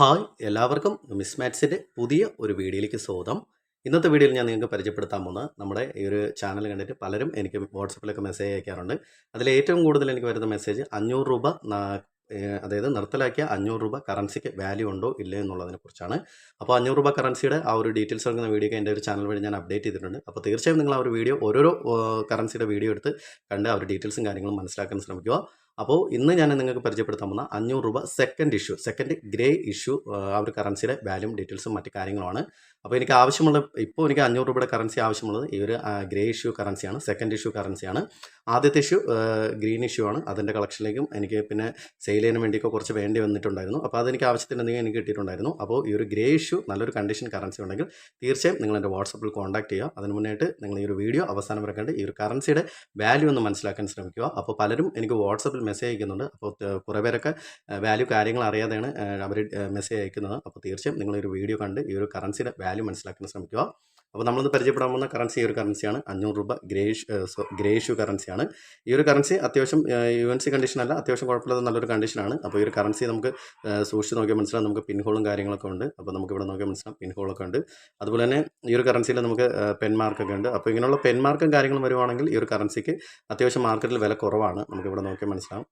Hi എല്ലാവർക്കും miss മാറ്റ്സിന്റെ പുതിയ ഒരു വീഡിയോയിലേക്ക് സ്വാഗതം. ഇന്നത്തെ വീഡിയോയിൽ ഞാൻ നിങ്ങൾക്ക് പരിചയപ്പെടുത്താൻ പോകുന്നത് നമ്മുടെ ഈ ഒരു ചാനൽ കണ്ടിട്ട് പലരും എനിക്ക് വാട്സപ്പിലൊക്കെ മെസ്സേജ് അയക്കാറുണ്ട്. അതിൽ ഏറ്റവും കൂടുതൽ എനിക്ക് വരുന്ന മെസ്സേജ് അഞ്ഞൂറ് രൂപ അതായത് നിർത്തലാക്കിയ അഞ്ഞൂറ് രൂപ കറൻസിക്ക് വാല്യൂ ഉണ്ടോ ഇല്ലേ എന്നുള്ളതിനെ കുറിച്ചാണ്. അപ്പോൾ അഞ്ഞൂറ് രൂപ കറൻസിയുടെ ആ ഒരു ഡീറ്റെയിൽസ് എടുക്കുന്ന വീഡിയോ എന്റെ ഒരു ചാനൽ വഴി ഞാൻ അപ്ഡേറ്റ് ചെയ്തിട്ടുണ്ട്. അപ്പോൾ തീർച്ചയായും നിങ്ങൾ ആ ഒരു വീഡിയോ ഓരോരോ കറൻസിയുടെ വീഡിയോ എടുത്ത് കണ്ട് ആ ഒരു ഡീറ്റെയിൽസും കാര്യങ്ങളും മനസ്സിലാക്കാൻ ശ്രമിക്കുക. അപ്പോൾ ഇന്ന് ഞാൻ നിങ്ങൾക്ക് പരിചയപ്പെടുത്താൻ പോകുന്ന അഞ്ഞൂറ് രൂപ second issue second grey issue ആ ഒരു കറൻസിയുടെ വാല്യൂം ഡീറ്റെയിൽസും മറ്റു കാര്യങ്ങളുമാണ്. അപ്പോൾ എനിക്ക് ആവശ്യമുള്ള ഇപ്പോൾ എനിക്ക് അഞ്ഞൂറ് രൂപയുടെ കറൻസി ആവശ്യമുള്ളത് ഈ ഒരു ഗ്രേ ഇഷ്യൂ കറൻസിയാണ് സെക്കൻഡ് ഇഷ്യൂ കറൻസിയാണ് ആദ്യത്തെ ഇഷ്യൂ ഗ്രീൻ ഇഷ്യൂ ആണ്. അതിന്റെ കളക്ഷനിലേക്കും എനിക്ക് പിന്നെ സെയിൽ ചെയ്യാൻ വേണ്ടിയൊക്കെ കുറച്ച് വേണ്ടി വന്നിട്ടുണ്ടായിരുന്നു. അപ്പോൾ അതെനിക്ക് ആവശ്യത്തിനെന്തെങ്കിലും എനിക്ക് കിട്ടിയിട്ടുണ്ടായിരുന്നു. അപ്പോൾ ഈ ഒരു ഗ്രേ ഇഷ്യൂ നല്ലൊരു കണ്ടീഷൻ കറൻസി ഉണ്ടെങ്കിൽ തീർച്ചയായും നിങ്ങൾ എന്റെ വാട്സപ്പിൽ കോൺടാക്ട് ചെയ്യുക. അതിന് മുന്നായിട്ട് നിങ്ങൾ ഈ ഒരു വീഡിയോ അവസാനം വരെ കണ്ട് ഈ ഒരു കറൻസിയുടെ വാല്യൂ ഒന്ന് മനസ്സിലാക്കാൻ ശ്രമിക്കുക. അപ്പോൾ പലരും എനിക്ക് വാട്സപ്പിൽ മെസ്സേജ് അയക്കുന്നുണ്ട്. അപ്പോൾ കുറേ പേരൊക്കെ വാല്യൂ കാര്യങ്ങൾ അറിയാതെയാണ് അവർ മെസ്സേജ് അയക്കുന്നത്. അപ്പോൾ തീർച്ചയായും നിങ്ങൾ ഒരു വീഡിയോ കണ്ട് ഈ ഒരു കറൻസിയുടെ വാല്യൂ മനസ്സിലാക്കാൻ ശ്രമിക്കുക. അപ്പോൾ നമ്മളിന്ന് പരിചയപ്പെടാൻ പോകുന്ന കറൻസി ഈ ഒരു കറൻസിയാണ് അഞ്ഞൂറ് രൂപ ഗ്രേഷ് ഗ്രേഷു കറൻസിയാണ് ഈ ഒരു കറൻസി അത്യാവശ്യം യു എൻ സി കണ്ടീഷനല്ല അത്യാവശ്യം കുഴപ്പമില്ലാത്ത നല്ലൊരു കണ്ടീഷനാണ് അപ്പോൾ ഈ ഒരു കറൻസി നമുക്ക് സൂക്ഷിച്ച് നോക്കിയാൽ മനസ്സിലാവും. നമുക്ക് പിൻഹോളും കാര്യങ്ങളൊക്കെ ഉണ്ട്. അപ്പോൾ നമുക്ക് ഇവിടെ നോക്കിയാൽ മനസ്സിലാവും പിൻഹോളൊക്കെ ഉണ്ട്. അതുപോലെ തന്നെ ഈ ഒരു കറൻസിയിൽ നമുക്ക് പെൻ മാർക്കൊക്കെ ഉണ്ട്. അപ്പോൾ ഇങ്ങനെയുള്ള പെൻ മാർക്കും കാര്യങ്ങളും വരുവാണെങ്കിൽ ഈ ഒരു കറൻസിക്ക് അത്യാവശ്യം മാർക്കറ്റിൽ വില കുറവാണ്. നമുക്കിവിടെ നോക്കിയാൽ മനസ്സിലാവും.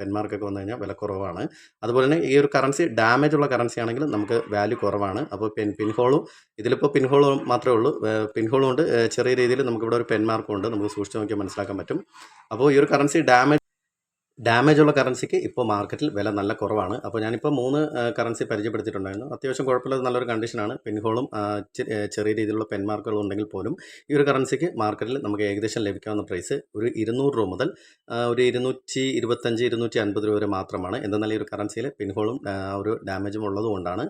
ഒക്കെ വന്നു കഴിഞ്ഞാൽ വില കുറവാണ്. അതുപോലെ തന്നെ ഈ ഒരു കറൻസി ഡാമേജ് ഉള്ള കറൻസി ആണെങ്കിൽ നമുക്ക് വാല്യൂ കുറവാണ്. അപ്പോൾ പെൻ പിൻഹോളും ഇതിലിപ്പോൾ പിൻഹോളും മാത്രമേ ഉള്ളൂ. പിൻഹോളും ഉണ്ട് ചെറിയ രീതിയിൽ നമുക്കിവിടെ ഒരു പെൻ മാർക്കും ഉണ്ട്. നമുക്ക് സൂക്ഷിച്ച് നോക്കിയാൽ മനസ്സിലാക്കാൻ പറ്റും. അപ്പോൾ ഈ ഒരു കറൻസി ഡാമേജ് ഡാമേജ് ഉള്ള കറൻസിക്ക് ഇപ്പോൾ മാർക്കറ്റിൽ വില നല്ല കുറവാണ്. അപ്പോൾ ഞാനിപ്പോൾ മൂന്ന് കറൻസി പരിചയപ്പെടുത്തിയിട്ടുണ്ടായിരുന്നു. അത്യാവശ്യം കുഴപ്പമില്ലാത്ത നല്ലൊരു കണ്ടീഷനാണ് പെൻഹോളും ചെറിയ രീതിയിലുള്ള പെൻമാർക്കുകളും ഉണ്ടെങ്കിൽ പോലും ഈ ഒരു കറൻസിക്ക് മാർക്കറ്റിൽ നമുക്ക് ഏകദേശം ലഭിക്കാവുന്ന പ്രൈസ് ഒരു ഇരുന്നൂറ് രൂപ മുതൽ ഒരു ഇരുന്നൂറ്റി ഇരുപത്തഞ്ച് ഇരുന്നൂറ്റി അൻപത് രൂപ വരെ മാത്രമാണ്. എന്തെന്നാൽ ഈ ഒരു കറൻസിയിൽ പിൻഹോളും ഒരു ഡാമേജും ഉള്ളതുകൊണ്ടാണ്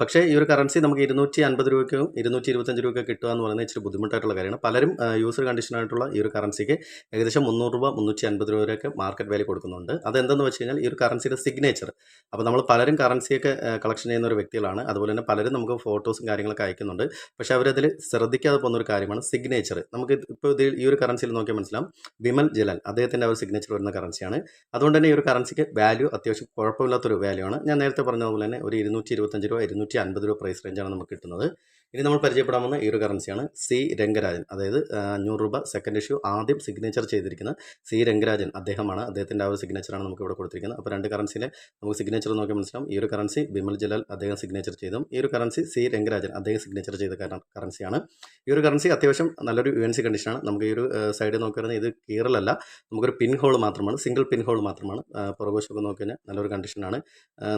പക്ഷേ ഈ ഒരു കറൻസി നമുക്ക് ഇരുന്നൂറ്റി അൻപത് രൂപയ്ക്കും ഇരുന്നൂറ്റി ഇരുപത്തഞ്ച് രൂപയ്ക്ക് കിട്ടുക എന്ന് പറയുന്നത് ഇച്ചിരി ബുദ്ധിമുട്ടായിട്ടുള്ള കാര്യമാണ്. പലരും യൂസർ കണ്ടീഷനായിട്ടുള്ള ഈ ഒരു കറൻസിക്ക് ഏകദേശം മുന്നൂറ് രൂപ മുന്നൂറ്റി അൻപത് രൂപ വരെയൊക്കെ മാർക്കറ്റ് വാല്യൂ കൊടുക്കുന്നുണ്ട്. അതെന്തെന്ന് വെച്ച് കഴിഞ്ഞാൽ ഈ ഒരു കറൻസിയുടെ സിഗ്നേച്ചർ അപ്പോൾ നമ്മൾ പലരും കറൻസിയൊക്കെ കളക്ഷൻ ചെയ്യുന്ന ഒരു വ്യക്തികളാണ്. അതുപോലെ തന്നെ പലരും നമുക്ക് ഫോട്ടോസും കാര്യങ്ങളൊക്കെ അയക്കുന്നുണ്ട്. പക്ഷേ അവരതിൽ ശ്രദ്ധിക്കാതെ പോകുന്ന ഒരു കാര്യമാണ് സിഗ്നേച്ചർ നമുക്ക് ഇപ്പോൾ ഇത് ഈ ഒരു കറൻസിയിൽ നോക്കിയാൽ മനസ്സിലാവും. വിമൽ ജലാൽ അദ്ദേഹത്തിന്റെ ഒരു സിഗ്നേച്ചർ വരുന്ന കറൻസിയാണ് അതുകൊണ്ട് തന്നെ ഈ ഒരു കറൻസിക്ക് വാല്യൂ അത്യാവശ്യം കുഴപ്പമില്ലാത്തൊരു വാല്യൂ ആണ്. ഞാൻ നേരത്തെ പറഞ്ഞതുപോലെ തന്നെ ഒരു ഇരുന്നൂറ്റി ഇരുപത്തഞ്ച് രൂപ ഇരുന്നൂറ്റി അൻപത് രൂപ പ്രൈസ് റേഞ്ചാണ് നമുക്ക് കിട്ടുന്നത്. ഇനി നമ്മൾ പരിചയപ്പെടാൻ വന്ന ഈ ഒരു കറൻസിയാണ് സി രംഗരാജൻ. അതായത് അഞ്ഞൂറ് രൂപ സെക്കൻഡ് ഇഷ്യൂ ആദ്യം സിഗ്നേച്ചർ ചെയ്തിരിക്കുന്ന സി രംഗരാജൻ അദ്ദേഹമാണ്. അദ്ദേഹത്തിന്റെ ആ ഒരു സിഗ്നേച്ചറാണ് നമുക്ക് ഇവിടെ കൊടുത്തിരിക്കുന്നത്. അപ്പോൾ രണ്ട് കറൻസിയിലെ നമുക്ക് സിഗ്നേച്ചർ നോക്കി മനസ്സിലാവും. ഈ ഒരു കറൻസി ബിമൽ ജലാൽ അദ്ദേഹം സിഗ്നേച്ചർ ചെയ്തു ഈ ഒരു കറൻസി സി രംഗരാജൻ അദ്ദേഹം സിഗ്നേച്ചർ ചെയ്ത കറൻസിയാണ് ഈ ഒരു കറൻസി അത്യാവശ്യം നല്ലൊരു യു എൻ സി കണ്ടീഷനാണ് നമുക്ക് ഈ ഒരു സൈഡ് നോക്കുകയാണെങ്കിൽ ഇത് കീറലല്ല നമുക്കൊരു പിൻ ഹോൾ മാത്രമാണ് സിംഗിൾ പിൻ ഹോൾ മാത്രമാണ്. പുറകോശമൊക്കെ പുറകുവശമൊക്കെ നോക്കി കഴിഞ്ഞാൽ നല്ലൊരു കണ്ടീഷനാണ്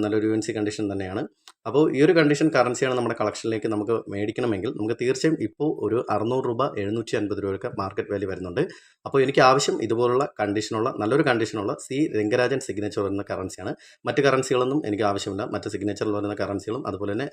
നല്ലൊരു യു എൻ സി കണ്ടീഷൻ തന്നെയാണ്. അപ്പോൾ ഈ ഒരു കണ്ടീഷൻ കറൻസിയാണ് നമ്മുടെ കളക്ഷനിലേക്ക് നമുക്ക് മേടിക്കണമെങ്കിൽ നമുക്ക് തീർച്ചയായും ഇപ്പോൾ ഒരു അറുന്നൂറ് രൂപ എഴുന്നൂറ്റി അൻപത് രൂപയൊക്കെ മാർക്കറ്റ് വാല്യൂ വരുന്നുണ്ട്. അപ്പോൾ എനിക്ക് ആവശ്യം ഇതുപോലുള്ള കണ്ടീഷനുള്ള നല്ലൊരു കണ്ടീഷനുള്ള സി രംഗരാജൻ സിഗ്നേച്ചർ വരുന്ന കറൻസിയാണ് മറ്റ് കറൻസികളൊന്നും എനിക്ക് ആവശ്യമില്ല. മറ്റ് സിഗ്നേച്ചറിൽ വരുന്ന കറൻസികളും അതുപോലെ തന്നെ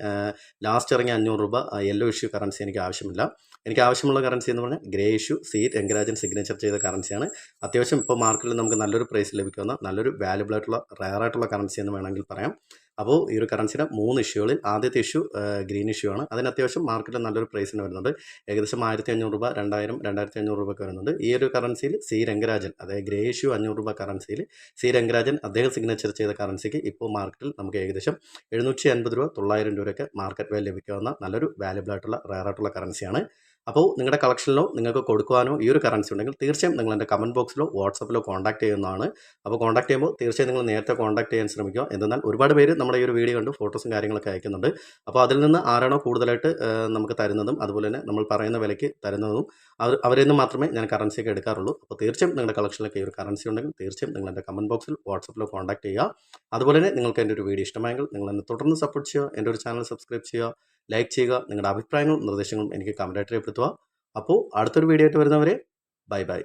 ലാസ്റ്റ് ഇറങ്ങിയ അഞ്ഞൂറ് രൂപ യെല്ലോ ഇഷ്യൂ കറൻസി എനിക്ക് ആവശ്യമില്ല. എനിക്ക് ആവശ്യമുള്ള കറൻസി എന്ന് പറഞ്ഞാൽ grey issue C Rangarajan signature ചെയ്ത കറൻസിയാണ് അത്യാവശ്യം ഇപ്പോൾ മാർക്കറ്റിൽ നമുക്ക് നല്ലൊരു പ്രൈസ് ലഭിക്കുന്ന നല്ലൊരു വാല്യുബിൾ ആയിട്ടുള്ള റയർ ആയിട്ടുള്ള കറൻസി എന്ന് വേണമെങ്കിൽ പറയാം. അപ്പോൾ ഈ ഒരു കറൻസിയുടെ മൂന്ന് ഇഷ്യൂകളിൽ ആദ്യത്തെ ഇഷ്യൂ ഗ്രീൻ ഇഷ്യൂ ആണ്. അതിന് അത്യാവശ്യം മാർക്കറ്റിൽ നല്ലൊരു പ്രൈസിന് വരുന്നുണ്ട്. ഏകദേശം ആയിരത്തി അഞ്ഞൂറ് രൂപ രണ്ടായിരം രണ്ടായിരത്തി അഞ്ഞൂറ് രൂപയ്ക്ക് വരുന്നുണ്ട്. ഈ ഒരു കറൻസിയിൽ സി രംഗരാജൻ അതായത് ഗ്രേ ഇഷ്യൂ അഞ്ഞൂറ് രൂപ കറൻസിയിൽ സി രംഗരാജൻ അദ്ദേഹം സിഗ്നേച്ചർ ചെയ്ത കറൻസിക്ക് ഇപ്പോൾ മാർക്കറ്റിൽ നമുക്ക് ഏകദേശം എഴുന്നൂറ്റി അൻപത് രൂപ തൊള്ളായിരം രൂപയൊക്കെ മാർക്കറ്റ് വാല്യൂ ലഭിക്കാവുന്ന നല്ലൊരു വാല്യബിൾ ആയിട്ടുള്ള റയർ ആയിട്ടുള്ള കറൻസിയാണ് അപ്പോൾ നിങ്ങളുടെ കളക്ഷനിലോ നിങ്ങൾക്ക് കൊടുക്കുവാനോ ഈ ഒരു കറൻസി ഉണ്ടെങ്കിൽ തീർച്ചയായും നിങ്ങൾ എന്റെ കമന്റ് ബോക്സിലോ വാട്സപ്പിലോ കോൺടാക്ട് ചെയ്യുന്നതാണ്. അപ്പോൾ കോൺടാക്ട് ചെയ്യുമ്പോൾ തീർച്ചയായും നിങ്ങൾ നേരത്തെ കോൺടാക്ട് ചെയ്യാൻ ശ്രമിക്കുക. എന്തെന്നാൽ ഒരുപാട് പേര് നമ്മുടെ ഈ ഒരു വീഡിയോ കണ്ട് ഫോട്ടോസും കാര്യങ്ങളൊക്കെ അയക്കുന്നുണ്ട്. അപ്പോൾ അതിൽ നിന്ന് ആരാണോ കൂടുതലായിട്ട് നമുക്ക് തരുന്നതും അതുപോലെ തന്നെ നമ്മൾ പറയുന്ന വിലയ്ക്ക് തരുന്നതും അവർ അവരിൽ നിന്ന് മാത്രമേ ഞാൻ കറൻസിയൊക്കെ എടുക്കാറുള്ളൂ. അപ്പോൾ തീർച്ചയായും നിങ്ങളുടെ കളക്ഷനിലൊക്കെ ഈ ഒരു കറൻസി ഉണ്ടെങ്കിൽ തീർച്ചയായും നിങ്ങൾ എന്റെ കമന്റ് ബോക്സിൽ വാട്സപ്പിലോ കോൺടാക്ട് ചെയ്യുക. അതുപോലെ തന്നെ നിങ്ങൾക്ക് എന്റെ ഒരു വീഡിയോ ഇഷ്ടമായെങ്കിൽ നിങ്ങൾ എന്നെ തുടർന്ന് സപ്പോർട്ട് ചെയ്യുക. എന്റെ ഒരു ചാനൽ സബ്സ്ക്രൈബ് ചെയ്യുക. ലൈക്ക് ചെയ്യുക നിങ്ങളുടെ അഭിപ്രായങ്ങളും നിർദ്ദേശങ്ങളും എനിക്ക് കമന്റായിട്ട് രേഖപ്പെടുത്തുക. അപ്പോൾ അടുത്തൊരു വീഡിയോ ആയിട്ട് വരുന്നവരെ ബൈ ബൈ